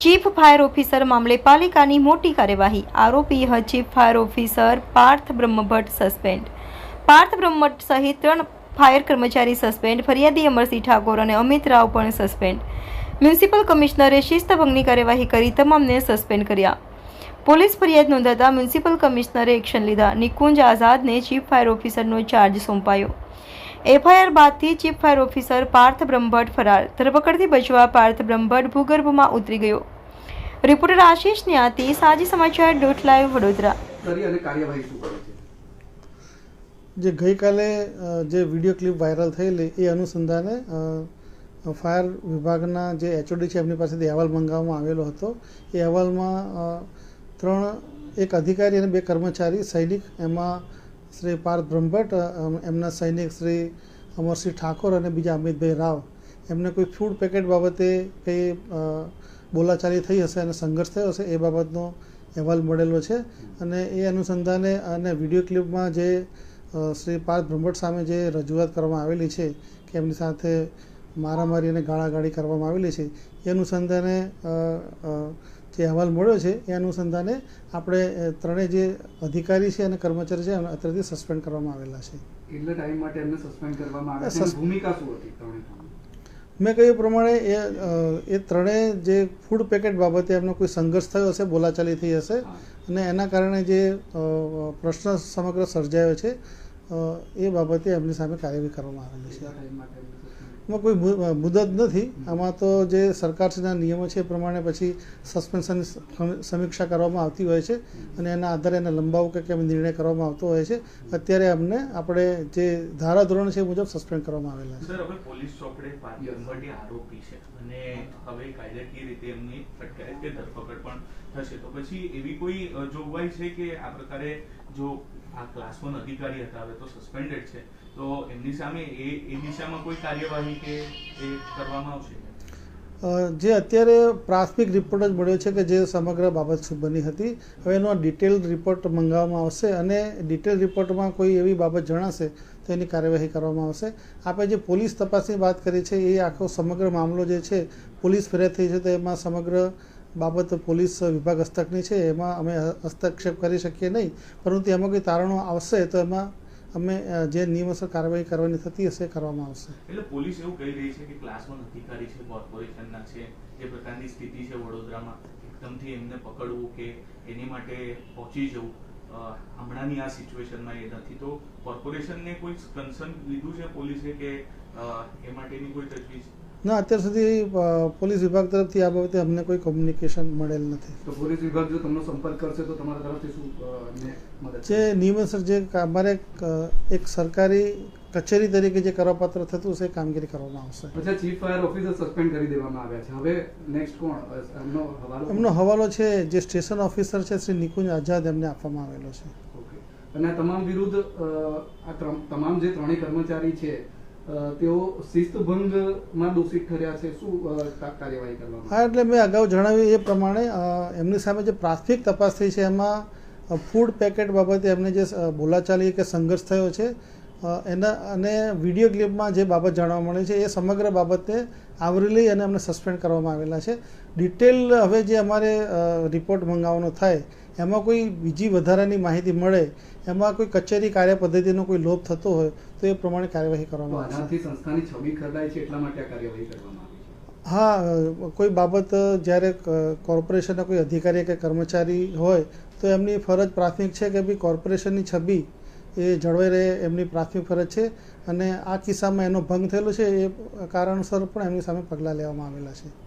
Chief fire officer મામલે પાલિકાની મોટી કાર્યવાહી. આરોપી chief fire officer Parth Brahmbhatt suspend. Parth Brahmbhatt સહિત ત્રણ ફાયર કર્મચારી સસ્પેન્ડ. ફરિયાદી અમરસિંહ ઠાકોર અને અમિત રાવ પણ સસ્પેન્ડ. મ્યુનિસિપલ કમિશનરે શિસ્તભંગની કાર્યવાહી કરી તમામને સસ્પેન્ડ કર્યા. પોલીસ ફરિયાદ નોંધાતા મ્યુનિસિપલ કમિશનરે એક્શન લીધા. નિકુંજ આઝાદને ચીફ ફાયર ઓફિસરનો ચાર્જ સોંપાયો. એફઆઈઆર બાદથી chief fire officer Parth Brahmbhatt ફરાર. ધરપકડથી બચવા પાર્થ બ્રહ્મભટ્ટ ભૂગર્ભમાં ઉતરી ગયો. રિપોર્ટર આશીષ ન્યાતી સાજી સમાચાર ડોટ લાઈવ વડોદરા. જે ગઈકાલે જે વીડિયો ક્લિપ વાયરલ થયેલી એ અનુસંધાને ફાયર વિભાગના જે એચઓડી છે એમની પાસેથી અહેવાલ મંગાવવામાં આવેલો હતો. એ અહેવાલમાં ત્રણ એક અધિકારી અને બે કર્મચારી સૈનિક એમાં શ્રી પાર્થ બ્રહ્મભટ્ટ એમના સૈનિક શ્રી અમરસિંહ ઠાકોર અને બીજા અમિતભાઈ રાવ. એમને કોઈ ફૂડ પેકેટ બાબતે કંઈ બોલાચાલી થઈ હશે અને સંઘર્ષ થયો હશે એ બાબતનો અહેવાલ મળેલો છે. અને એ અનુસંધાને અને વીડિયો ક્લિપમાં જે શ્રી પાર્થ બ્રહ્મભટ્ટ સામે જે રજૂઆત કરવામાં આવેલી છે કે એમની સાથે મારામારી અને ગાળાગાળી કરવામાં આવેલી છે, એ અનુસંધાને જે અહેવાલ મળ્યો છે એ અનુસંધાને આપણે ત્રણેય જે અધિકારી છે અને કર્મચારી છે અત્યારથી સસ્પેન્ડ કરવામાં આવેલા છે. કેટલા ટાઈમ માટે એમને સસ્પેન્ડ કરવામાં આવે છે સસ- એની ભૂમિકા શું હતી મેં કહ્યું પ્રમાણે એ એ ત્રણેય જે ફૂડ પેકેટ બાબતે એમનો કોઈ સંઘર્ષ થયો હશે બોલાચાલી થઈ હશે અને એના કારણે જે પ્રશ્ન સમગ્ર સર્જાયો છે એ બાબતે એમની સામે કાર્યવાહી કરવામાં આવેલી છે. એમાં કોઈ મુદત નથી. આમાં તો જે સરકારશ્રીના નિયમો છે એ પ્રમાણે પછી સસ્પેન્શન સમીક્ષા કરવામાં આવતી હોય છે અને એના આધારે એને લંબાવું કે કેમ નિર્ણય કરવામાં આવતો હોય છે, અત્યારે અમને આપણે જે ધારાધોરણ છે એ મુજબ સસ્પેન્ડ કરવામાં આવેલા છે. પોલીસ ચોપડે આરોપી છે અને હવે કાયદાકીય રીતે એમની અટકાયત કે ધરપકડ પણ થશે? તો પછી એવી કોઈ જોગવાઈ છે કે આ પ્રકારે જો આ ક્લાસ વન અધિકારી હતા, હવે તો સસ્પેન્ડેડ છે. તો એમની સામે એ એ દિશામાં કોઈ કાર્યવાહી કે એ કરવામાં આવશે? જે અત્યારે પ્રાથમિક રિપોર્ટ જ મળ્યો છે કે જે સમગ્ર બાબત બની હતી, હવે એનો ડિટેલ રિપોર્ટ મંગાવવામાં આવશે અને ડિટેલ રિપોર્ટમાં કોઈ એવી બાબત જણાશે, તો એની કાર્યવાહી કરવામાં આવશે. આપણે જે પોલીસ તપાસની વાત કરી છે, એ આખો સમગ્ર મામલો જે છે, પોલીસ ફરિયાદ થઈ છે, તો એમાં સમગ્ર બાબત પોલીસ વિભાગ હસ્તકની છે, એમાં અમે હસ્તક્ષેપ કરી શકીએ નહીં. પરંતુ એમાં કોઈ તારણો આવશે તો એમાં અમે જે નિયમસર કાર્યવાહી કરવાની થતી હશે કરવામાં આવશે. એટલે પોલીસ એવું કહી રહી છે કે ક્લાસ વન અધિકારી છે, કોર્પોરેશનના છે, જે પ્રકારની સ્થિતિ છે વડોદરામાં, એકદમથી એમને પકડવું કે એની માટે પહોંચી જવું. હમણાંની આ સિચ્યુએશનમાં એ નથી. તો કોર્પોરેશનને કોઈ કન્સર્ન લીધું છે પોલીસે કે એ માટેની કોઈ તજવીજ? ના અત્યાર સુધી પોલીસ વિભાગ તરફથી આ બાબતે અમને કોઈ કોમ્યુનિકેશન મળેલ નથી. તો પોલીસ વિભાગ જો તમને સંપર્ક કરશે તો તમારા તરફથી શું મદદ જે નિયમસર જે અમારે એક, સરકારી કચેરી તરીકે જે કરવાપાત્ર થતું છે એ કામગીરી કરવામાં આવશે. અચ્છા ચીફ ફાયર ઓફિસર સસ્પેન્ડ કરી દેવામાં આવ્યા છે. હવે નેક્સ્ટ કોણ? એમનો હવાલો? એમનો હવાલો છે જે સ્ટેશન ઓફિસર છે શ્રી નિકુંજ આઝાદ એમને આપવામાં આવેલો છે. અને તમામ વિરુદ્ધ આ તમામ જે ત્રણેય કર્મચારી છે તેઓ શિસ્તભંગમાં દોષિત ઠર્યા છે, શું કાર્યવાહી કરવામાં હા, એટલે મેં અગાઉ જણાવ્યું એ પ્રમાણે એમની સામે જે પ્રાથમિક તપાસ થઈ છે, એમાં ફૂડ પેકેટ બાબતે એમને જે બોલાચાલી કે સંઘર્ષ થયો છે એના અને વીડિયો ક્લિપમાં જે બાબત જાણવા મળે છે એ સમગ્ર બાબતે આવરી લઈ અને અમને સસ્પેન્ડ કરવામાં આવેલા છે. ડિટેલ હવે જે અમારે રિપોર્ટ મંગાવવાનો થાય એમાં કોઈ બીજી વધારાની માહિતી મળે એમાં કોઈ કચેરી કાર્ય પદ્ધતિનો કોઈ લોપ થતો હોય તો એ પ્રમાણે કાર્યવાહી કરવામાં આવશે સંસ્થાની છબી ખરડાય છે એટલા માટે આ કાર્યવાહી કરવામાં આવી હા કોઈ બાબત જ્યારે કોર્પોરેશનના કોઈ અધિકારી કે કર્મચારી હોય તો એમની ફરજ પ્રાથમિક છે કે ભાઈ કોર્પોરેશનની છબી એ જળવાઈ રહે, એમની પ્રાથમિક ફરજ છે અને આ કિસ્સામાં એનો ભંગ થયેલો છે એ કારણસર પણ એમની સામે પગલાં લેવામાં આવેલા છે.